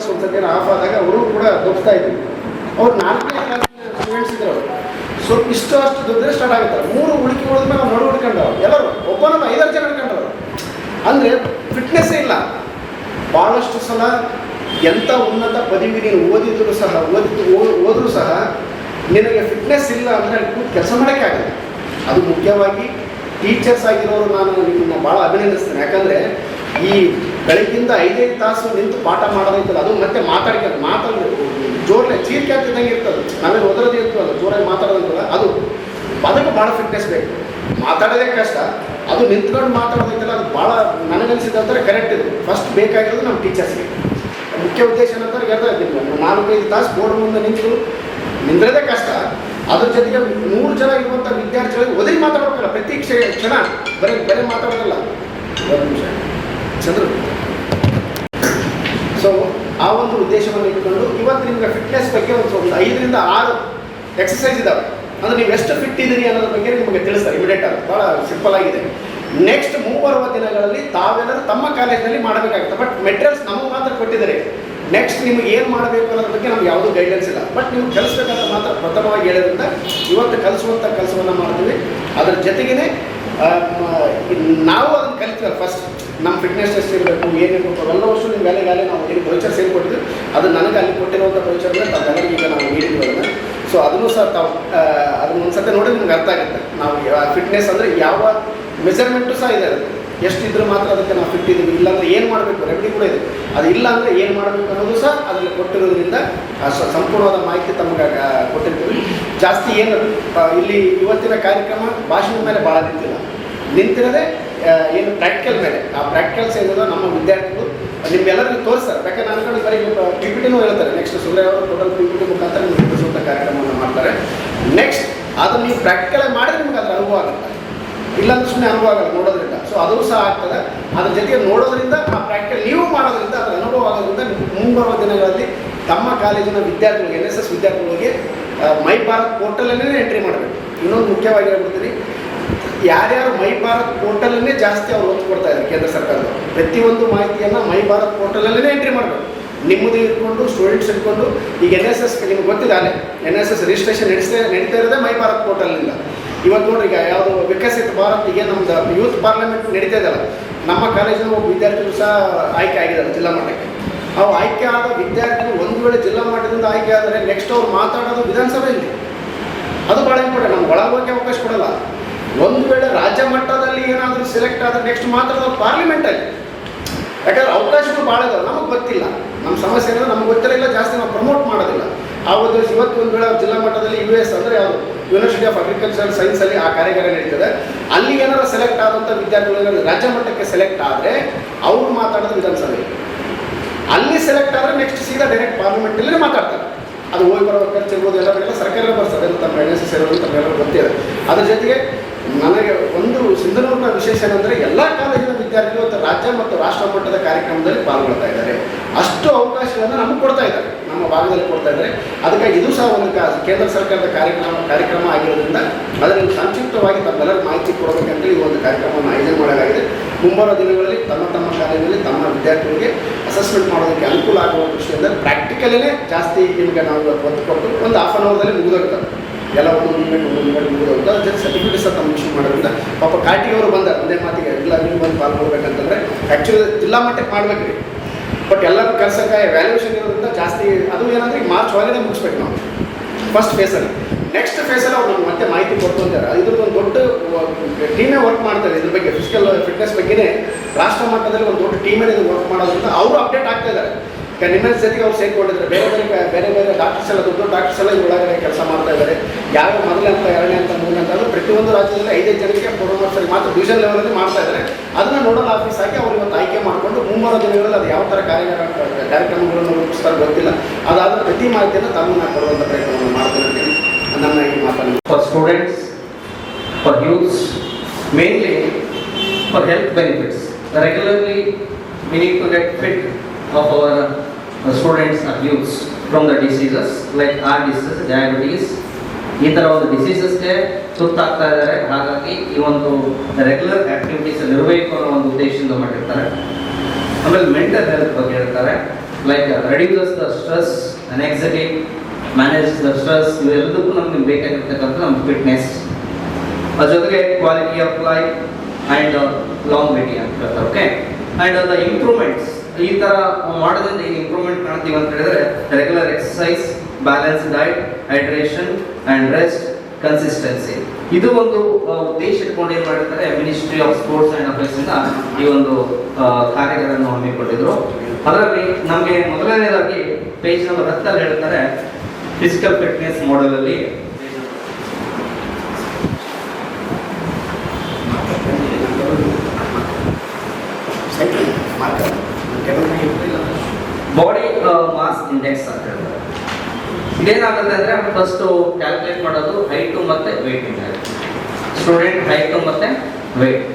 Bus ಒಂದ್ಸತಿ of ಆದಾಗ ಅವರು ಕೂಡ ದೊಡ್ತಾ ಇದ್ರು. ಅವ್ರು ನಾಲ್ಕನೇ ಕ್ಲಾಸ್ ಸ್ಟೂಡೆಂಟ್ಸ್ ಇದ್ರು ಸೊ ಇಷ್ಟು ಅಷ್ಟು ದುಡ್ಡು ಸ್ಟಾರ್ಟ್ ಆಗುತ್ತೆ. ಮೂರು ಉಳಿಕೆ ಉಳಿದ್ಮೇಲೆ ನಾವು ನೋಡಿ ಹುಡ್ಕೊಂಡವ್ರು ಎಲ್ಲರೂ ಒಬ್ಬನ ಐದಾರು ಜನ ಹಿಡ್ಕೊಂಡವ್ರು ಅಂದರೆ ಫಿಟ್ನೆಸ್ಸೇ ಇಲ್ಲ. ಭಾಳಷ್ಟು ಸಲ ಎಂಥ ಉನ್ನತ ಪದವಿ ನೀನು ಓದಿದ್ರು ಸಹ ಓದಿದ್ದು ಓದರೂ ಸಹ ನಿನಗೆ ಫಿಟ್ನೆಸ್ ಇಲ್ಲ ಅಂದರೆ ಕೆಲಸ ಮಾಡೋಕ್ಕೆ ಆಗಲ್ಲ. ಅದು ಮುಖ್ಯವಾಗಿ ಟೀಚರ್ಸ್ ಆಗಿರೋರು ನಾನು ನಿಮ್ಮನ್ನು ಭಾಳ ಅಭಿನಂದಿಸ್ತೇನೆ. ಯಾಕಂದರೆ ಈ ಬೆಳಗ್ಗಿಂದ ಐದೈದು ತಾಸು ನಿಂತು ಪಾಠ ಮಾಡೋದೈತಲ್ಲ ಅದು ಮತ್ತೆ ಮಾತಾಡ್ಕೊಂಡು ಮಾತಾಡಿ ಜೋರಲ್ಲಿ ಚೀರ್ಕೆ ಆಗ್ತಿದ್ದಂಗೆ ಇರ್ತದೆ. ನಾವೇನು ಓದೋದೇ ಅದು, ಜೋರಾಗಿ ಮಾತಾಡೋದಂತಲ್ಲ, ಅದು ಅದಕ್ಕೆ ಭಾಳ ಫಿಟ್ನೆಸ್ ಬೇಕು. ಮಾತಾಡೋದೇ ಕಷ್ಟ. ಅದು ನಿಂತ್ಕೊಂಡು ಮಾತಾಡೋದೈತಲ್ಲ ಅದು ಭಾಳ ನನಗನ್ಸಿದಂದ್ರೆ ಕರೆಕ್ಟ್ ಇದು. ಫಸ್ಟ್ ಬೇಕಾಗಿರೋದು ನಮ್ಮ ಟೀಚರ್ಸ್ಗೆ ಮುಖ್ಯ ಉದ್ದೇಶ ಏನಂತಾರೆ ಹೇಳ್ತಾ ಇದ್ದೀನಿ ನಾಲ್ಕೈದು ತಾಸು ಬೋರ್ಡ್ ಮುಂದೆ ನಿಂತು ನಿಂದ್ರದೇ ಕಷ್ಟ. ಅದ್ರ ಜೊತೆಗೆ ನೂರು ಜನ ಇರುವಂಥ ವಿದ್ಯಾರ್ಥಿಗಳಿಗೆ ಒದಗಿ ಮಾತಾಡೋಕ್ಕಲ್ಲ ಪ್ರತಿ ಕ್ಷ ಕ್ಷಣ. ಬರೀ ಬರೀ ಮಾತಾಡೋದಲ್ಲ. ಒಂದು ನಿಮಿಷ. ಚಂದ್ರ ಸೊ ಆ ಒಂದು ಉದ್ದೇಶವನ್ನು ಇಟ್ಕೊಂಡು ಇವತ್ತು ನಿಮ್ಗೆ ಫಿಟ್ನೆಸ್ ಬಗ್ಗೆ ಒಂದು ಒಂದು ಐದರಿಂದ ಆರು ಎಕ್ಸಸೈಸ್ ಇದಾವೆ. ಅಂದ್ರೆ ನೀವು ಎಷ್ಟು ಫಿಟ್ ಇದ್ದೀರಿ ಅನ್ನೋದ್ರ ಬಗ್ಗೆ ನಿಮಗೆ ತಿಳಿಸ್ತಾರೆ ಇಮಿಡಿಯೇಟ್ ಆಗಿ. ಭಾಳ ಸಿಂಪಲ್ ಆಗಿದೆ. ನೆಕ್ಸ್ಟ್ ಮೂವರುವ ದಿನಗಳಲ್ಲಿ ತಾವೆಲ್ಲರೂ ತಮ್ಮ ಕಾಲೇಜ್ನಲ್ಲಿ ಮಾಡಬೇಕಾಗುತ್ತೆ. ಬಟ್ ಮೆಟೀರಿಯಲ್ಸ್ ನಮಗೆ ಮಾತ್ರ ಕೊಟ್ಟಿದ್ದಾರೆ. ನೆಕ್ಸ್ಟ್ ನಿಮ್ಗೆ ಏನು ಮಾಡಬೇಕು ಅನ್ನೋದ್ರ ಬಗ್ಗೆ ನಮ್ಗೆ ಯಾವುದೂ ಗೈಡೆನ್ಸ್ ಇಲ್ಲ. ಬಟ್ ನೀವು ಕಲಿಸ್ಬೇಕಾದ್ರೆ ಮಾತ್ರ ಪ್ರಥಮವಾಗಿ ಹೇಳೋದ್ರಿಂದ ಇವತ್ತು ಕಲಿಸುವಂಥ ಕೆಲಸವನ್ನು ಮಾಡ್ತೀವಿ. ಅದ್ರ ಜೊತೆಗೇ ನಾವು ಅದನ್ನು ಕಲಿತೀವಲ್ಲ ಫಸ್ಟ್ ನಮ್ಮ ಫಿಟ್ನೆಸ್ ಟೆಸ್ಟ್ ಇರಬೇಕು ಏನಿರಬೇಕು ಅವೆಲ್ಲ ವರ್ಷ ನಿಮ್ಮ ಗಾಲೆ ನಾವು ಏನು ಕಲ್ಚರ್ಸ್ ಏನು ಕೊಟ್ಟಿದ್ವಿ ಅದು ನನಗೆ ಅಲ್ಲಿ ಕೊಟ್ಟಿರುವಂಥ ಬ್ರೌಚರ್ನ ತಾವೆಲ್ಲರಿಗೂ ಈಗ ನಾವು ನೀಡಿದ್ವಿ ಅದನ್ನು. ಸೊ ಅದನ್ನು ಸಹ ತಾವು ಅದನ್ನು ಒಂದು ಒಂದ್ಸತಿ ನೋಡಿದ್ರೆ ನಿಮ್ಗೆ ಅರ್ಥ ಆಗುತ್ತೆ. ನಾವು ಫಿಟ್ನೆಸ್ ಅಂದರೆ ಯಾವ ಮೆಜರ್ಮೆಂಟು ಸಹ ಇದೆ ಎಷ್ಟು ಇದ್ರೆ ಮಾತ್ರ ಅದಕ್ಕೆ ನಾವು ಫಿಟ್ ಇದ್ದೀವಿ. ಇಲ್ಲಾಂದರೆ ಏನು ಮಾಡಬೇಕು? ರೆಮಿಡಿ ಕೂಡ ಇದೆ. ಅದು ಇಲ್ಲ ಅಂದರೆ ಏನು ಮಾಡಬೇಕು ಅನ್ನೋದು ಸಹ ಅದರಲ್ಲಿ ಕೊಟ್ಟಿರೋದ್ರಿಂದ ಸಂಪೂರ್ಣವಾದ ಮಾಹಿತಿ ತಮಗೆ ಕೊಟ್ಟಿರ್ತೀವಿ. ಜಾಸ್ತಿ ಏನು ಇಲ್ಲಿ ಇವತ್ತಿನ ಕಾರ್ಯಕ್ರಮ ಭಾಷಣದ ಮೇಲೆ ಭಾಳ ನಿಂತಿಲ್ಲ. ನಿಂತಿರೋದೇ ಏನು ಪ್ರಾಕ್ಟಿಕಲ್ ಮೇಲೆ. ಆ ಪ್ರಾಕ್ಟಿಕಲ್ಸ್ ಏನಿದೆ ನಮ್ಮ ವಿದ್ಯಾರ್ಥಿಗಳು, ನಿಮ್ಮೆಲ್ಲರಿಗೂ ತೋರಿಸ್ತಾರೆ. ಯಾಕಂದ್ರೆ ನಾನು ಕಡೆ ಬರೀ ಪಿ ಪಿ ಟಿನೂ ಹೇಳ್ತಾರೆ. ನೆಕ್ಸ್ಟ್ ಸುಬ್ರಹ್ಮ ಅವರು ಟೋಟಲ್ ಪಿ ಪಿ ಟಿ ಮುಖಾಂತರ ನಿಮ್ಗೆ ತಿಳಿಸುವಂಥ ಕಾರ್ಯಕ್ರಮವನ್ನು ಮಾಡ್ತಾರೆ. ನೆಕ್ಸ್ಟ್ ಅದು ನೀವು ಪ್ರಾಕ್ಟಿಕಲ್ ಮಾಡಿದ್ರೆ ನಿಮ್ಗೆ ಅದರ ಅನುಭವ ಆಗುತ್ತೆ. ಇಲ್ಲಾಂದ್ರೆ ಸುಮ್ಮನೆ ಅನುಭವ ಆಗಲ್ಲ ನೋಡೋದ್ರಿಂದ. ಸೊ ಅದು ಸಹ ಆಗ್ತದೆ. ಅದ್ರ ಜೊತೆಗೆ ನೋಡೋದ್ರಿಂದ, ಆ ಪ್ರಾಕ್ಟಿಕಲ್ ನೀವು ಮಾಡೋದ್ರಿಂದ ಅದರ ಅನುಭವ ಆಗೋದ್ರಿಂದ ಮುಂಬರುವ ದಿನಗಳಲ್ಲಿ ತಮ್ಮ ಕಾಲೇಜಿನ ವಿದ್ಯಾರ್ಥಿಗಳಿಗೆ ಎನ್ ಎಸ್ ಎಸ್ ವಿದ್ಯಾರ್ಥಿಗಳಿಗೆ ಮೈ ಭಾರತ್ ಪೋರ್ಟಲಲ್ಲೇ ಎಂಟ್ರಿ ಮಾಡಬೇಕು. ಇನ್ನೊಂದು ಮುಖ್ಯವಾಗಿ ಹೇಳ್ಬಿಡ್ತೀನಿ. ಯಾರ್ಯಾರು ಮೈ ಭಾರತ್ ಪೋರ್ಟಲನ್ನೇ ಜಾಸ್ತಿ ಅವ್ರು ಒತ್ತು ಕೊಡ್ತಾ ಇದ್ದಾರೆ ಕೇಂದ್ರ ಸರ್ಕಾರದವರು. ಪ್ರತಿಯೊಂದು ಮಾಹಿತಿಯನ್ನು ಮೈ ಭಾರತ್ ಪೋರ್ಟಲಲ್ಲೇ ಎಂಟ್ರಿ ಮಾಡಬೇಕು. ನಿಮ್ಮದು ಇಟ್ಕೊಂಡು ಸ್ಟೂಡೆಂಟ್ಸ್ ಇಟ್ಕೊಂಡು ಈಗ ಎನ್ ಎಸ್ ಎಸ್ ನಿಮ್ಗೆ ಗೊತ್ತಿದೆ ಅಲ್ಲೇ ಎನ್ ಎಸ್ ಎಸ್ ರಿಜಿಸ್ಟ್ರೇಷನ್ ನಡೆಸ್ತಾ, ನಡೀತಾ ಇರೋದೇ ಮೈ ಭಾರತ್ ಪೋರ್ಟಲ್ನಿಂದ. ಇವತ್ತು ನೋಡ್ರಿ ಈಗ ಯಾವುದು ವಿಕಸಿತ ಭಾರತ್, ಈಗ ನಮ್ದು ಯೂತ್ ಪಾರ್ಲಿಮೆಂಟ್ ನಡೀತಾ ಇದೆಯಲ್ಲ, ನಮ್ಮ ಕಾಲೇಜಿನ ಒಬ್ಬ ವಿದ್ಯಾರ್ಥಿಗಳು ಸಹ ಆಯ್ಕೆ ಆಗಿದ್ದಾರೆ ಜಿಲ್ಲಾ ಮಟ್ಟಕ್ಕೆ. ಅವು ಆಯ್ಕೆ ಆದ ವಿದ್ಯಾರ್ಥಿಗಳು ಒಂದು ವೇಳೆ ಜಿಲ್ಲಾ ಮಟ್ಟದಿಂದ ಆಯ್ಕೆ ಆದರೆ ನೆಕ್ಸ್ಟ್ ಅವ್ರು ಮಾತಾಡೋದು ವಿಧಾನಸಭೆಯಲ್ಲಿ. ಅದು ಭಾಳ ಇಂಪಾರ್ಟೆಂಟ್ ನಮ್ಗೆ ಒಳಗೋಕೆ ಅವಕಾಶ ಕೊಡಲ್ಲ. ಒಂದು ವೇಳೆ ರಾಜ್ಯ ಮಟ್ಟದಲ್ಲಿ ಏನಾದರೂ ಸೆಲೆಕ್ಟ್ ಆದರೆ ನೆಕ್ಸ್ಟ್ ಮಾತ್ರ ಪಾರ್ಲಿಮೆಂಟಲ್ಲಿ ಯಾಕಂದ್ರೆ ಅವಕಾಶಗಳು ಭಾಳ ಇದಾವೆ. ನಮಗೆ ಗೊತ್ತಿಲ್ಲ. ನಮ್ಮ ಸಮಸ್ಯೆ ಏನಂದ್ರೆ ನಮ್ಗೆ ಗೊತ್ತಿರಲಿಲ್ಲ ಜಾಸ್ತಿ ನಾವು ಪ್ರಮೋಟ್ ಮಾಡೋದಿಲ್ಲ. ಆ ಉದ್ದೇಶ ಇವತ್ತು ಒಂದು ವೇಳೆ ಜಿಲ್ಲಾ ಮಟ್ಟದಲ್ಲಿ ಯು ಎಸ್ ಅಂದರೆ ಯಾವುದು? ಯೂನಿವರ್ಸಿಟಿ ಆಫ್ ಅಗ್ರಿಕಲ್ಚರ್ ಸೈನ್ಸಲ್ಲಿ ಆ ಕಾರ್ಯಾಗಾರ ನಡೀತದೆ. ಅಲ್ಲಿ ಏನಾರು ಸೆಲೆಕ್ಟ್ ಆದಂಥ ವಿದ್ಯಾರ್ಥಿಗಳು ರಾಜ್ಯ ಮಟ್ಟಕ್ಕೆ ಸೆಲೆಕ್ಟ್ ಆದರೆ ಅವ್ರು ಮಾತಾಡೋದು ವಿಧಾನಸಭೆ. ಅಲ್ಲಿ ಸೆಲೆಕ್ಟ್ ಆದರೆ ನೆಕ್ಸ್ಟ್ ಸೀದಾ ಡೈರೆಕ್ಟ್ ಪಾರ್ಲಿಮೆಂಟಲ್ಲೇ ಮಾತಾಡ್ತಾರೆ. ಅದು ಹೋಗಿ ಬರೋ ಖರ್ಚು ಇರ್ಬೋದು ಎಲ್ಲ ಸರ್ಕಾರ ಬರ್ತದೆ ಅಂತ ತಮ್ಮ ಎನ್ ಎಸ್ ಎಸ್ ಗೊತ್ತಿದೆ. ಅದ್ರ ಜೊತೆಗೆ ನನಗೆ ಒಂದು ಸಿಂಧನೂರಿನ ವಿಶೇಷ ಏನಂದರೆ ಎಲ್ಲ ಕಾಲೇಜಿನ ವಿದ್ಯಾರ್ಥಿಗಳು ಇವತ್ತು ರಾಜ್ಯ ಮತ್ತು ರಾಷ್ಟ್ರ ಮಟ್ಟದ ಕಾರ್ಯಕ್ರಮದಲ್ಲಿ ಪಾಲ್ಗೊಳ್ತಾ ಇದ್ದಾರೆ. ಅಷ್ಟು ಅವಕಾಶಗಳನ್ನು ನಮಗೆ ಕೊಡ್ತಾ ಇದ್ದಾರೆ. ನಮ್ಮ ಭಾಗದಲ್ಲಿ ಕೊಡ್ತಾ ಇದ್ದಾರೆ. ಅದಕ್ಕಾಗಿ ಇದು ಸಹ ಒಂದು ಕೇಂದ್ರ ಸರ್ಕಾರದ ಕಾರ್ಯಕ್ರಮ ಕಾರ್ಯಕ್ರಮ ಆಗಿರೋದ್ರಿಂದ ಅದರಲ್ಲಿ ಸಂಕ್ಷಿಪ್ತವಾಗಿ ತಮ್ಮೆಲ್ಲರೂ ಮಾಹಿತಿ ಕೊಡಬೇಕಂತೇಳಿ ಈ ಒಂದು ಕಾರ್ಯಕ್ರಮವನ್ನು ಆಯೋಜನೆ ಮಾಡಲಾಗಿದೆ. ಮುಂಬರುವ ದಿನಗಳಲ್ಲಿ ತಮ್ಮ ತಮ್ಮ ಶಾಲೆಗಳಲ್ಲಿ ತಮ್ಮ ವಿದ್ಯಾರ್ಥಿಗಳಿಗೆ ಅಸೆಸ್ಮೆಂಟ್ ಮಾಡೋದಕ್ಕೆ ಅನುಕೂಲ ಆಗುವ ದೃಷ್ಟಿಯಿಂದ ಪ್ರಾಕ್ಟಿಕಲೇ ಜಾಸ್ತಿ ನಿಮಗೆ ನಾವು ಒತ್ತು ಕೊಟ್ಟು ಒಂದು ಹಾಫ್ ಅನ್ ಅವರ್ದಲ್ಲಿ ಮುಗಿದೋಗ್ತದೆ ಎಲ್ಲ ಒಂದು ಮೂಮೆಂಟ್ ಒಂದು ಜೊತೆ ಸರ್ಟಿಫಿಕೇಟ್ ಸಹ ತಮ್ಮ ಇಶ್ಯೂ ಮಾಡೋದ್ರಿಂದ ಪಾಪ ಕಾಟಿಯವರು ಬಂದ ಒಂದೇ ಮಾತಿಗೆ ಎಲ್ಲ ನೀವು ಬಂದು ಪಾಲ್ಗೊಳ್ಬೇಕಂತಂದ್ರೆ ಆ್ಯಕ್ಚುಲಿ ಜಿಲ್ಲಾ ಮಟ್ಟಕ್ಕೆ ಮಾಡ್ಬೇಕ್ರಿ. ಬಟ್ ಎಲ್ಲರೂ ಕೆಲಸಕ್ಕೆ ವ್ಯಾಲ್ಯೂಷನ್ ಇರೋದ್ರಿಂದ ಜಾಸ್ತಿ ಅದು ಏನಂದ್ರೆ ಮಾರ್ಚ್ ಒಳಗಡೆ ಮುಗಿಸ್ಬೇಕು ನಾವು. ಫಸ್ಟ್ ಫೇಸಲ್ಲಿ ನೆಕ್ಸ್ಟ್ ಫೇಸಲ್ಲಿ ಅವ್ರು ನಮ್ಗೆ ಮತ್ತೆ ಮಾಹಿತಿ ಕೊಟ್ಟು ಅಂತಾರೆ. ಇದ್ರದ್ದು ಒಂದು ದೊಡ್ಡ ಟೀಮೇ ವರ್ಕ್ ಮಾಡ್ತಾರೆ. ಇದ್ರ ಬಗ್ಗೆ ಫಿಸಿಕಲ್ ಫಿಟ್ನೆಸ್ ಬಗ್ಗೆನೇ ರಾಷ್ಟ್ರ ಮಟ್ಟದಲ್ಲಿ ಒಂದು ದೊಡ್ಡ ಟೀಮೇ ಇದು ವರ್ಕ್ ಮಾಡೋದ್ರಿಂದ ಅವರು ಅಪ್ಡೇಟ್ ಆಗ್ತಾ ಇದ್ದಾರೆ. ನಿಮ್ಮ ಜೊತೆಗೆ ಅವ್ರು ಸೇರ್ಕೊಂಡಿದ್ದಾರೆ. ಬೇರೆ ಬೇರೆ ಬೇರೆ ಬೇರೆ ಡಾಕ್ಟರ್ಸ್ ಎಲ್ಲ, ದೊಡ್ಡ ಡಾಕ್ಟರ್ಸ್ ಎಲ್ಲ ಒಳಗಡೆ ಕೆಲಸ ಮಾಡ್ತಾ ಇದ್ದಾರೆ. ಮೊದಲೇ ಅಂತ, ಎರಡನೇ ಅಂತ, ಮೂರನೇ ಅಂತ ಪ್ರತಿಯೊಂದು ರಾಜ್ಯದಲ್ಲಿ ಐದೈದು ಜನಕ್ಕೆ ಪ್ರೋಗ್ರಾಮರ್ಸಲ್ಲಿ ಮಾತ್ರ ಡಿವಿಷನ್ ಲೆವೆಲಲ್ಲಿ ಮಾಡ್ತಾ ಇದ್ದಾರೆ. ಅದನ್ನ ನೋಡಲ್ ಆಫೀಸ್ ಆಗಿ ಅವ್ರು ಇವತ್ತು ಆಯ್ಕೆ ಮಾಡಿಕೊಂಡು ಮುಂಬರುವ ದಿನಗಳಲ್ಲಿ ಅದು ಯಾವ ಥರ ಕಾರ್ಯಕ್ರಮ ಕಾರ್ಯಕ್ರಮಗಳನ್ನು ರೂಪಿಸ್ತಾರೆ ಗೊತ್ತಿಲ್ಲ. ಅದಾದ ಪ್ರತಿ ಮಾಹಿತಿಯನ್ನು ನಾವು ಕೊಡುವಂಥ ಪ್ರಯತ್ನವನ್ನು ಮಾಡ್ತಿರ್ತೀನಿ ನನ್ನ ಈ ಮಾತನ್ನು for students for youths mainly for health benefits regularly we need to get fit of students are used from the diseases like heart disease, diabetes. ಈ ಥರ ಒಂದು ಡಿಸೀಸಸ್ಗೆ ತುತ್ತಾಗ್ತಾ ಇದ್ದಾರೆ. ಹಾಗಾಗಿ ಈ ಒಂದು ರೆಗ್ಯುಲರ್ ಆಕ್ಟಿವಿಟೀಸ್ ಇರಬೇಕು ಅನ್ನೋ ಒಂದು ಉದ್ದೇಶದಿಂದ ಮಾಡಿರ್ತಾರೆ. ಆಮೇಲೆ ಮೆಂಟಲ್ ಹೆಲ್ತ್ ಬಗ್ಗೆ ಹೇಳ್ತಾರೆ. Like reduce the stress anxiety manage the stress ಇವೆಲ್ಲದಕ್ಕೂ ನಮಗೆ ಬೇಕಾಗಿರ್ತಕ್ಕಂಥ ನಮ್ಮ ಫಿಟ್ನೆಸ್ ಅದ್ರ ಜೊತೆಗೆ quality of life and long ಅಂತ ಹೇಳ್ತಾರೆ ಓಕೆ ಆ್ಯಂಡ್ ದ ಇಂಪ್ರೂವ್ಮೆಂಟ್ಸ್ ಈ ತರ ಮಾಡೋದ್ರಿಂದ ಏನು ಇಂಪ್ರೂವ್ಮೆಂಟ್ ಕಾಣ್ತೀವಿ ಅಂತ ಹೇಳಿದ್ರೆ regular exercise balance diet hydration and rest consistency ಇದು ಒಂದು ಉದ್ದೇಶ ಇಟ್ಕೊಂಡು ಏನು ಮಾಡಿರ್ತಾರೆ ministry of sports and affairs ಇಂದ ಈ ಒಂದು ಕಾರ್ಯಗಳನ್ನು ಹಮ್ಮಿಕೊಂಡಿದ್ರು. ಅದರಲ್ಲಿ ನಮಗೆ ಮೊದಲನೇದಾಗಿ ಪೇಜ್ ನಂಬರ್ ಹತ್ತಲ್ಲಿ ಹೇಳ್ತಾರೆ ಫಿಸಿಕಲ್ ಫಿಟ್ನೆಸ್ ಮಾಡಲಲ್ಲಿ ಬಾಡಿ ಮಾಸ್ ಇಂಡೆಕ್ಸ್ ಅಂತ ಹೇಳ್ತಾರೆ ಇದೇನಾಗುತ್ತೆ ಅಂದರೆ ಫಸ್ಟು ಕ್ಯಾಲ್ಕುಲೇಟ್ ಮಾಡೋದು ಹೈಟು ಮತ್ತು ವೆಯ್ಟ್ ಇಂಡೆಕ್ಸ್ ಸ್ಟೂಡೆಂಟ್ ಹೈಟು ಮತ್ತು ವೆಯ್ಟ್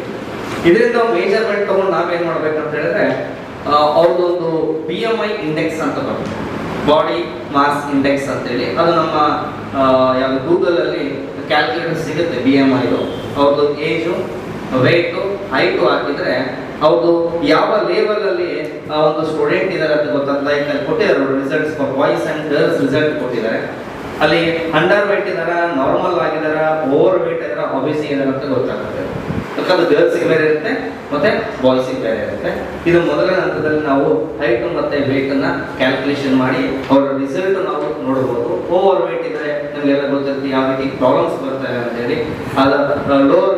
ಇದರಿಂದ ಮೇಜರ್ಮೆಂಟ್ ತೊಗೊಂಡು ನಾವೇನು ಮಾಡಬೇಕು ಅಂತ ಹೇಳಿದ್ರೆ ಅವ್ರದ್ದೊಂದು ಬಿ ಎಂ ಐ ಇಂಡೆಕ್ಸ್ ಅಂತ ಬರುತ್ತೆ. ಬಾಡಿ ಮಾಸ್ ಇಂಡೆಕ್ಸ್ ಅಂತೇಳಿ. ಅದು ನಮ್ಮ ಯಾವುದು ಗೂಗಲಲ್ಲಿ ಕ್ಯಾಲ್ಕುಲೇಟರ್ ಸಿಗುತ್ತೆ ಬಿ ಎಂ ಐದು ಅವ್ರದ್ದು ಏಜು ವೆಯ್ಟು ಹೈಟು ಹಾಕಿದ್ರೆ ಅವ್ರದ್ದು ಯಾವ ಲೆವೆಲ್ ಅಲ್ಲಿ, ಆ ಒಂದು ಸ್ಟೂಡೆಂಟ್ ಇದ್ದಾರೆ ಅಂತ ಗೊತ್ತಂತ? ಲೈಕ್ ಕೊಟ್ಟಿದ್ದಾರೆ results for boys and girls result ಕೊಟ್ಟಿದ್ದಾರೆ. ಅಲ್ಲಿ ಅಂಡರ್ ವೇಟ್ ಇದಾರ ನಾರ್ಮಲ್ ಆಗಿದಾರ ಓವರ್ ವೇಟ್ ಇದಾರ ಆಬ್ವಿಯಸ್ ಏನಾರ ಅಂತ ಗೊತ್ತಾಗುತ್ತೆ. ಯಾಕಂದ್ರೆ ಗರ್ಲ್ಸ್ಗೆ ಬೇರೆ ಇರುತ್ತೆ, ಮತ್ತೆ ಬಾಯ್ಸಿಗೆ ಬೇರೆ ಇರುತ್ತೆ. ಇದು ಮೊದಲನೇ ಹಂತದಲ್ಲಿ ನಾವು ಹೈಟ್ ಮತ್ತೆ ವೇಟ್ ಅನ್ನ ಕ್ಯಾಲ್ಕುಲೇಷನ್ ಮಾಡಿ, ಅವರ ರಿಸಲ್ಟ್ ನಾವು ನೋಡಬಹುದು ಓವರ್ ವೇಟ್ ಇದ್ರೆ ನಮಗೆಲ್ಲ ಗೊತ್ತಿರುತ್ತೆ ಯಾವ ರೀತಿ ಪ್ರಾಬ್ಲಮ್ಸ್ ಬರ್ತಾರೆ ಅಂತ ಹೇಳಿ. ಅದ ಲೋವರ್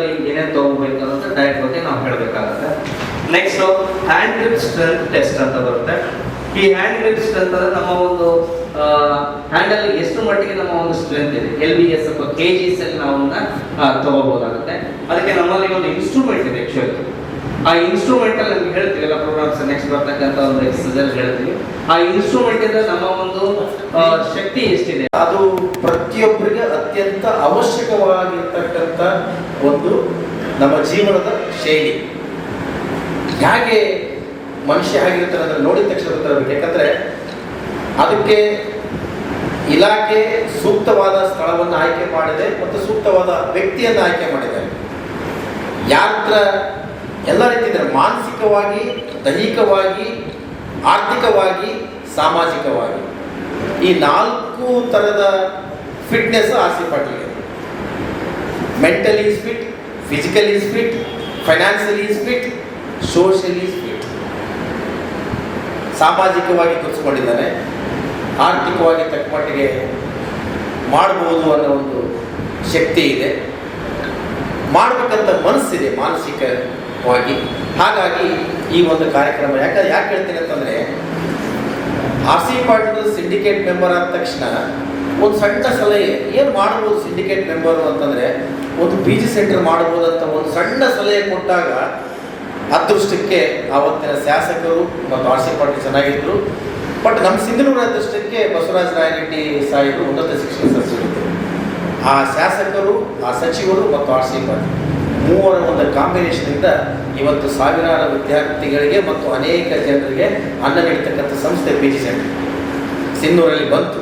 ವೆಯ್ಟ್ ಇದ್ರೆ ಫುಡ್ ಏನೇನು ತಗೋಬೇಕು ಅಂತ ಡಯಟ್ ಬಗ್ಗೆ ನಾವು ಹೇಳಬೇಕಾಗುತ್ತೆ. Next hand grip strength test ಅಂತ ಬರುತ್ತೆ. ಈ ಹ್ಯಾಂಡ್ ಗ್ರಿಪ್ ಸ್ಟ್ರೆಂತ್ ಅಂದ್ರೆ ನಮ್ಮ ಒಂದು ಹ್ಯಾಂಡಲ್ ಎಷ್ಟು ಮಟ್ಟಿಗೆ ನಮ್ಮ ಒಂದು ಸ್ಟ್ರೆಂತ್ ಇದೆ? ಎಲ್ ಬಿ ಎಸ್ ಅಥವಾ ಕೆ ಜಿಸ್ ಅಲ್ಲಿ ನಾವು ತಗೋಬಹುದಾಗುತ್ತೆ ಅದಕ್ಕೆ ನಮ್ಮಲ್ಲಿ ಒಂದು ಇನ್ಸ್ಟ್ರೂಮೆಂಟ್ ಇದೆ ಆಕ್ಚುಲಿ ಆ ಇನ್ಸ್ಟ್ರೂಮೆಂಟ್ ಅಲ್ಲಿ ನಮ್ಗೆ ಹೇಳ್ತೀವಿ ಎಲ್ಲ ಪ್ರೋಗ್ರಾಮ್ಸ್ ನೆಕ್ಸ್ಟ್ ಬರ್ತಕ್ಕಂಥ ಒಂದು ಎಕ್ಸಸೈಸ್ ಹೇಳ್ತೀವಿ. ಆ ಇನ್ಸ್ಟ್ರೂಮೆಂಟ್ ಇಂದ ನಮ್ಮ ಒಂದು ಶಕ್ತಿ ಎಷ್ಟಿದೆ? ಅದು ಪ್ರತಿಯೊಬ್ಬರಿಗೆ ಅತ್ಯಂತ ಅವಶ್ಯಕವಾಗಿರ್ತಕ್ಕಂಥ ಒಂದು ನಮ್ಮ ಜೀವನದ ಶೈಲಿ. ಹೇಗೆ ಮನುಷ್ಯ ಆಗಿರ್ತಾರೆ ನೋಡಿದ ತಕ್ಷಣ ಗೊತ್ತಿರಬೇಕು ಯಾಕಂದ್ರೆ ಅದಕ್ಕೆ ಇಲಾಖೆ ಸೂಕ್ತವಾದ ಸ್ಥಳವನ್ನು ಆಯ್ಕೆ ಮಾಡಿದೆ ಮತ್ತು ಸೂಕ್ತವಾದ ವ್ಯಕ್ತಿಯನ್ನು ಆಯ್ಕೆ ಮಾಡಿದ್ದಾರೆ. ಯಾರ ಹತ್ರ ಎಲ್ಲ ರೀತಿಯಿಂದ ಮಾನಸಿಕವಾಗಿ, ದೈಹಿಕವಾಗಿ, ಆರ್ಥಿಕವಾಗಿ, ಸಾಮಾಜಿಕವಾಗಿ. ಈ ನಾಲ್ಕು ಥರದ ಫಿಟ್ನೆಸ್ ಆಸೆ ಪಟ್ಟಿದೆ mentally is fit physical is fit financially is fit socially is fit ಸಾಮಾಜಿಕವಾಗಿ ಕುರಿಸ್ಕೊಂಡಿದ್ದಾನೆ ಆರ್ಥಿಕವಾಗಿ ತಕ್ಕ ಮಟ್ಟಿಗೆ ಮಾಡಬಹುದು ಅನ್ನೋ ಒಂದು ಶಕ್ತಿ ಇದೆ. ಮಾಡಬೇಕಂತ ಮನಸ್ಸಿದೆ ಮಾನಸಿಕವಾಗಿ ಹಾಗಾಗಿ ಈ ಒಂದು ಕಾರ್ಯಕ್ರಮ ಯಾಕೆ ಯಾಕೆ ಹೇಳ್ತೀನಿ ಅಂತಂದರೆ, R C Patil syndicate member ಆದ ತಕ್ಷಣ ಒಂದು ಸಣ್ಣ ಸಲಹೆ, ಏನು ಮಾಡ್ಬೋದು ಸಿಂಡಿಕೇಟ್ ಮೆಂಬರು ಅಂತಂದರೆ, ಒಂದು ಪಿ ಜಿ ಸೆಂಟರ್ ಮಾಡ್ಬೋದು ಅಂತ ಒಂದು ಸಣ್ಣ ಸಲಹೆ ಕೊಟ್ಟಾಗ ಅದೃಷ್ಟಕ್ಕೆ ಆವತ್ತಿನ ಶಾಸಕರು ಮತ್ತು ಆರ್ ಸಿ ಪಾಟೀಲ್ ಚೆನ್ನಾಗಿದ್ದರು ಬಟ್ ನಮ್ಮ ಸಿಂಧನೂರ ಅದೃಷ್ಟಕ್ಕೆ ಬಸವರಾಜ ರಾಯರೆಡ್ಡಿ ಸಾಹೇಬರು ಉನ್ನತ ಶಿಕ್ಷಣ ಸಚಿವರು ಆ ಶಾಸಕರು, ಆ ಸಚಿವರು ಮತ್ತು ಆರ್ ಸಿ ಪಾಟೀಲ್. ಮೂವರ ಒಂದು ಕಾಂಬಿನೇಷನಿಂದ ಇವತ್ತು ಸಾವಿರಾರು ವಿದ್ಯಾರ್ಥಿಗಳಿಗೆ ಮತ್ತು ಅನೇಕ ಜನರಿಗೆ ಅನ್ನ ನೀಡ್ತಕ್ಕಂಥ ಸಂಸ್ಥೆ ಪಿ ಜಿ ಸೆಂಟರ್ ಸಿಂಧೂರಲ್ಲಿ ಬಂತು.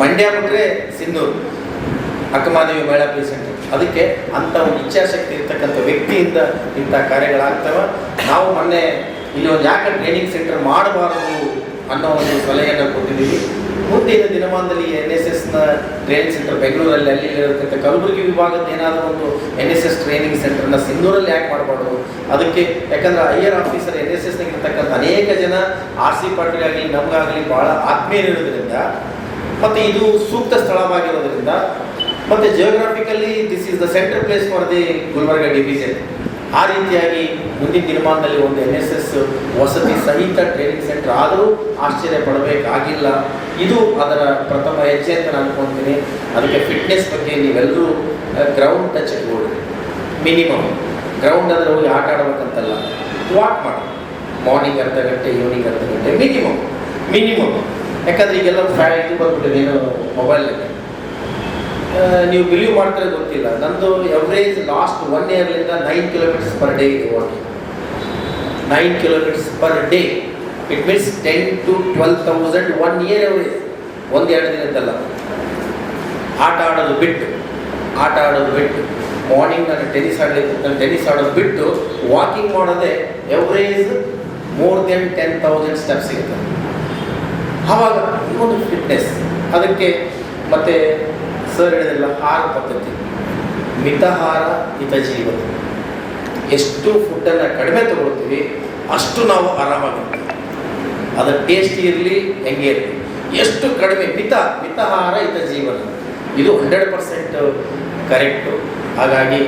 ಮಂಡ್ಯ ಬಿಟ್ಟರೆ ಸಿಂಧೂರು ಅಕ್ಕಮಾದೇವಿ ಮಹಿಳಾ ಪಿ ಸೆಂಟರ್ ಅದಕ್ಕೆ ಅಂಥ ಒಂದು ಇಚ್ಛಾಶಕ್ತಿ ಇರ್ತಕ್ಕಂಥ ವ್ಯಕ್ತಿಯಿಂದ ಇಂಥ ಕಾರ್ಯಗಳಾಗ್ತವೆ. ನಾವು ಮೊನ್ನೆ ಇಲ್ಲಿ ಒಂದು ಯಾಕೆ ಟ್ರೈನಿಂಗ್ ಸೆಂಟರ್ ಮಾಡಬಾರದು ಅನ್ನೋ ಒಂದು ಸಲಹೆಯನ್ನು ಕೊಟ್ಟಿದ್ದೀವಿ. ಮುಂದಿನ ದಿನಮಾನದಲ್ಲಿ ಎನ್ ಎಸ್ ಎಸ್ನ ಟ್ರೈನಿಂಗ್ ಸೆಂಟರ್ ಬೆಂಗಳೂರಲ್ಲಿ ಅಲ್ಲಿ ಇರತಕ್ಕಂಥ ಕಲಬುರಗಿ ವಿಭಾಗದ ಏನಾದರೂ ಒಂದು ಎನ್ ಎಸ್ ಎಸ್ ಟ್ರೈನಿಂಗ್ ಸೆಂಟರ್ನ ಸಿಂಧೂರಲ್ಲಿ ಯಾಕೆ ಮಾಡಬಾರ್ದು ಅದಕ್ಕೆ ಯಾಕಂದ್ರೆ ಐಯರ್ ಆಫೀಸರ್ ಎನ್ ಎಸ್ ಎಸ್ನಾಗ ಇರ್ತಕ್ಕಂಥ ಅನೇಕ ಜನ ಆರ್ ಸಿ ಪಾಟೀಲ್ ಆಗಲಿ, ನಮಗಾಗಲಿ ಭಾಳ ಆತ್ಮೀಯರಿರೋದ್ರಿಂದ ಮತ್ತು ಇದು ಸೂಕ್ತ ಸ್ಥಳವಾಗಿರೋದ್ರಿಂದ, ಮತ್ತು geographically this is the centre place for the Gulbarga division ಆ ರೀತಿಯಾಗಿ ಮುಂದಿನ ದಿನಮಾನದಲ್ಲಿ ಒಂದು ಎನ್ ಎಸ್ ಎಸ್ ವಸತಿ ಸಹಿತ ಟ್ರೈನಿಂಗ್ ಸೆಂಟರ್ ಆದರೂ ಆಶ್ಚರ್ಯ ಪಡಬೇಕಾಗಿಲ್ಲ. ಇದು ಅದರ ಪ್ರಥಮ ಹೆಜ್ಜೆ ಅಂತ ನಾನು ಅನ್ಕೊಂತೀನಿ. ಅದಕ್ಕೆ ಫಿಟ್ನೆಸ್ ಬಗ್ಗೆ ನೀವೆಲ್ಲರೂ ಗ್ರೌಂಡ್ ಟಚ್ ಇಟ್ಕೊಳ್ಳಿ ಮಿನಿಮಮ್ ಗ್ರೌಂಡ್ ಅಂದರೆ ಹೋಗಿ ಆಟ ಆಡಬೇಕಂತಲ್ಲ. ವಾಕ್ ಮಾಡಿ. ಮಾರ್ನಿಂಗ್ ಅರ್ಧ ಗಂಟೆ ಈವ್ನಿಂಗ್ ಅರ್ಧ ಗಂಟೆ ಮಿನಿಮಮ್ ಮಿನಿಮಮ್ ಯಾಕಂದರೆ ಈಗೆಲ್ಲ ಫ್ಯಾ ಇದು ಬಂದ್ಬಿಟ್ಟಿದೆ ಮೊಬೈಲ್ ನೀವು ಬಿಲೀವ್ ಮಾಡ್ತಾರೆ ಗೊತ್ತಿಲ್ಲ. ನಂದು ಎವ್ರೇಜ್ ಲಾಸ್ಟ್ ಒನ್ ಇಯರ್ಲಿಂದ ನೈನ್ ಕಿಲೋಮೀಟರ್ಸ್ ಪರ್ ಡೇ ಇದೆ walking nine kilometres per day it means ten to twelve thousand one year average ಒಂದು ಎರಡು ದಿನದ್ದಲ್ಲ. ಆಟ ಆಡೋದು ಬಿಟ್ಟು, ಆಟ ಆಡೋದು ಬಿಟ್ಟು ಮಾರ್ನಿಂಗ್ ನಾನು ಟೆನ್ನಿಸ್ ಆಡಲಿಕ್ಕೆ ನಾನು ಟೆನ್ನಿಸ್ ಆಡೋದು ಬಿಟ್ಟು ವಾಕಿಂಗ್ ಮಾಡೋದೇ average more than ten thousand steps ಸಿಗುತ್ತೆ. ಆವಾಗ ಇನ್ನೊಂದು ಫಿಟ್ನೆಸ್ ಅದಕ್ಕೆ ಮತ್ತೆ ಸರ್ ಹೇಳಿದ್ರಲ್ಲ, ಆಹಾರ ಪದ್ಧತಿ. ಮಿತಹಾರ ಹಿತ ಜೀವನ ಎಷ್ಟು ಫುಡ್ಡನ್ನು ಕಡಿಮೆ ತಗೊಳ್ತೀವಿ, ಅಷ್ಟು ನಾವು ಆರಾಮಾಗಿರ್ತೀವಿ. ಅದರ ಟೇಸ್ಟ್ ಇರಲಿ, ಹೆಂಗೆ ಇರಲಿ. ಎಷ್ಟು ಕಡಿಮೆ, ಮಿತ, ಮಿತಹಾರ ಹಿತ ಜೀವನ ಇದು ಹಂಡ್ರೆಡ್ ಪರ್ಸೆಂಟ್ ಕರೆಕ್ಟು ಹಾಗಾಗಿ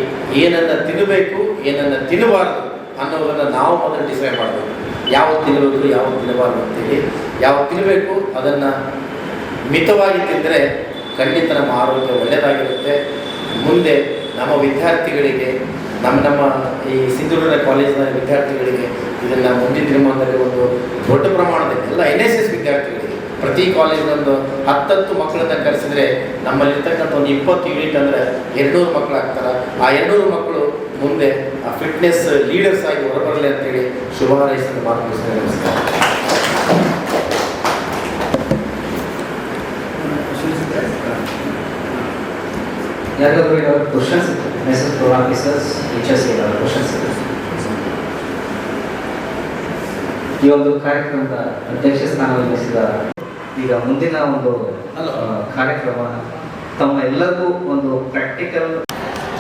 ಏನನ್ನು ತಿನ್ನಬೇಕು ಏನನ್ನು ತಿನ್ನಬಾರ್ದು ಅನ್ನೋದನ್ನು ನಾವು ಮೊದಲು ಡಿಸೈಡ್ ಮಾಡಬೇಕು. ಯಾವ ತಿನ್ನಬೇಕು ಯಾವ ತಿನ್ನಬಾರ್ದು ಅಂತೇಳಿ. ಯಾವ ತಿನ್ನಬೇಕು ಅದನ್ನು ಮಿತವಾಗಿ ತಿಂದರೆ ಖಂಡಿತ ನಮ್ಮ ಆರೋಗ್ಯ ಒಳ್ಳೆಯದಾಗಿರುತ್ತೆ ಮುಂದೆ ನಮ್ಮ ವಿದ್ಯಾರ್ಥಿಗಳಿಗೆ, ನಮ್ಮ ನಮ್ಮ ಈ ಸಿಂಧೂರಿನ ಕಾಲೇಜಿನ ವಿದ್ಯಾರ್ಥಿಗಳಿಗೆ ಇದನ್ನು ಮುಂದಿನ ದಿನಮಾನದಲ್ಲಿ ಒಂದು ದೊಡ್ಡ ಪ್ರಮಾಣದ ಎಲ್ಲ ಎನ್ ಎಸ್ ಎಸ್ ವಿದ್ಯಾರ್ಥಿಗಳಿಗೆ, ಪ್ರತಿ ಕಾಲೇಜಿನೊಂದು ಹತ್ತತ್ತು ಮಕ್ಕಳನ್ನ ಕರೆಸಿದ್ರೆ ನಮ್ಮಲ್ಲಿರ್ತಕ್ಕಂಥ ಒಂದು ಇಪ್ಪತ್ತು ಯೂನಿಟ್ ಅಂದರೆ ಎರಡುನೂರು ಮಕ್ಕಳು ಆಗ್ತಾರೆ ಆ ಎರಡುನೂರು ಮಕ್ಕಳು ಮುಂದೆ ಆ ಫಿಟ್ನೆಸ್ ಲೀಡರ್ಸ್ ಆಗಿ ಹೊರಬರಲಿ ಅಂತೇಳಿ ಶುಭ ಹಾರೈಸಿದ ಮಾತು. ನಮಸ್ಕಾರ ಯಾರಿಗಾದ್ರೂ ಏನಾದ್ರು ಕ್ವಶನ್ಸ್ ಮೆಸೇಜ್ ಆಫೀಸರ್ಸ್ ಟೀಚರ್ಸ್ ಏನಾದ್ರು ಕ್ವಶನ್ಸ್ ಈ ಒಂದು ಕಾರ್ಯಕ್ರಮದ ಅಧ್ಯಕ್ಷ ಸ್ಥಾನ ವಹಿಸಿದ ಈಗ ಮುಂದಿನ ಒಂದು ಕಾರ್ಯಕ್ರಮ ತಮ್ಮ ಎಲ್ಲರಿಗೂ ಒಂದು ಪ್ರಾಕ್ಟಿಕಲ್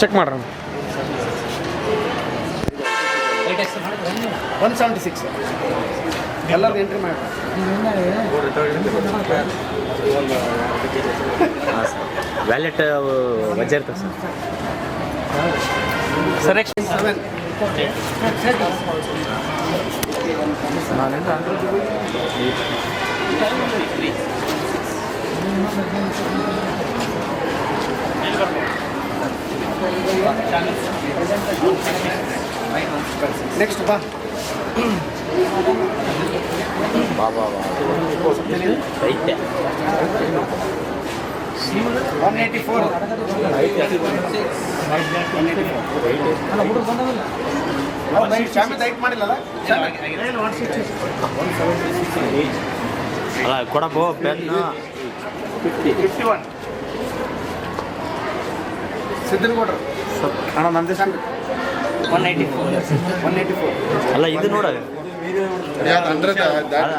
ಚೆಕ್ ಮಾಡೋಣ ಒನ್ ಸೆವೆಂಟಿ ಸಿಕ್ಸ್ ಎಲ್ಲರೂ ಎಂಟ್ರಿ ಮಾಡಿ ವ್ಯಾಲೆಟ್ ವಜ್ಜೆ ಇರ್ತದೆ ಸರ್ ಸರ್ ಸೆವೆನ್ ನೆಕ್ಸ್ಟ್ ಬಾ ಐತೆ ಒನ್ ಏಯ್ಟಿ ಫೋರ್. ಮಾಡಿಲ್ಲಲ್ಲ? ಅಲ್ಲ ಕೊಡಬೋ ಪೆನ್ ಫಿಫ್ಟಿ ಒನ್ ಸಿದ್ದನಗೌಡ್ರು ಅಣ್ಣ ನಂದೇ one eighty four. One eighty four. ಅಲ್ಲ ಇದು ನೋಡ.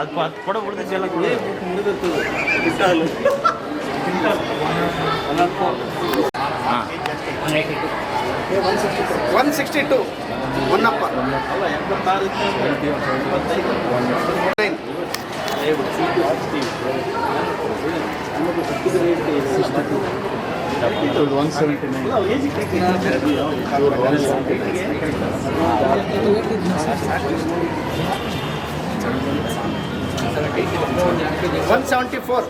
ಅದು ಅದು ಕೊಡ ಉಳಿದ ಜಲ one sixty two ಒನ್ನಪ್ಪ nine one seventy four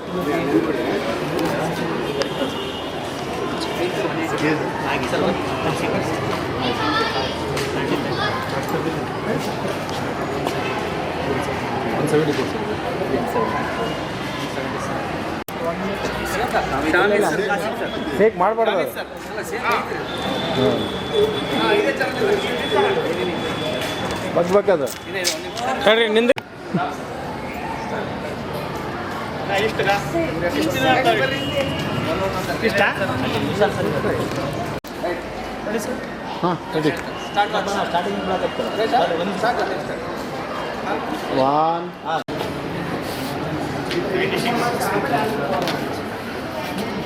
fake ಮಾಡಬಾರ್ದು. ಬಗ್ಬೇಕದು ಹೇಳ್ರಿ ನಿಂದ? ಹಾಂ ರೆಡಿ ಒನ್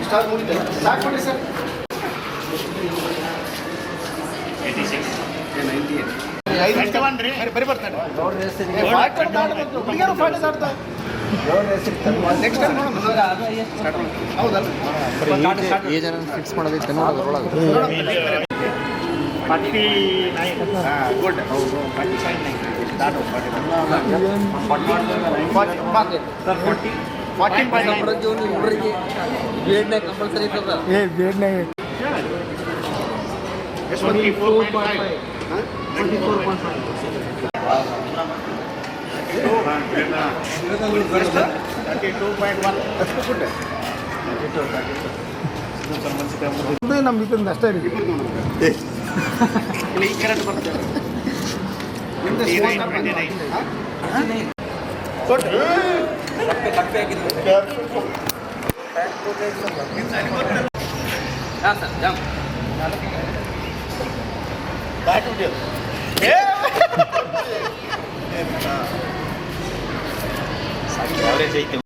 ಸ್ಟಾರ್ಟ್ ಮುಗಿದಲ್ಲ ಸ್ಟಾರ್ಟ್ ಮಾಡಿ ಸರ್ ಬರಿ ಬರ್ತಾನೆ ಹುಡುಗಿಯರು ಫಾಯ್ಟರ್ಸ್ ಆಡ್ತಾರೆ ನೆಕ್ಸ್ಟ್ ಟೈಮ್ ನೋಡೋಣ ಹೌದಲ್ಲ ಫಿಕ್ಸ್ ಮಾಡೋದೈತೆ ನೋಡೋದು ಗುಡ್ ಫಾರ್ಟಿ ಏ ಬೇಡ್ನೆ ನಮ್ಮ ಇದೊಂದು ಅಷ್ಟೇ ರೀ correct ಬರ್ತದೆ ನಿಮ್ದು ಬ್ಯಾಟ್ ಯಾವರೇಜ್ ಐತೆ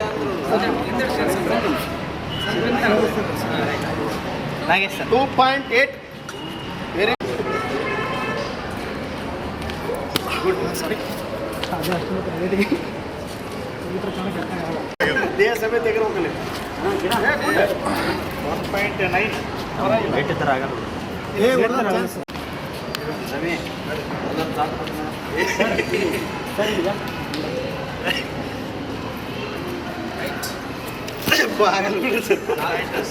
Nagesh sir two point eight very good sorry ದೇಹ ಸಮೇತ ತೆಗೆದು ಒನ್ ಪಾಯಿಂಟ್ ನೈನ್ ವೇಟ್ ಥರ ಆಗಲ್ಲ ರವಿ ಅದೊಂದು ಸಾಕು ಆಗಲ್ಲ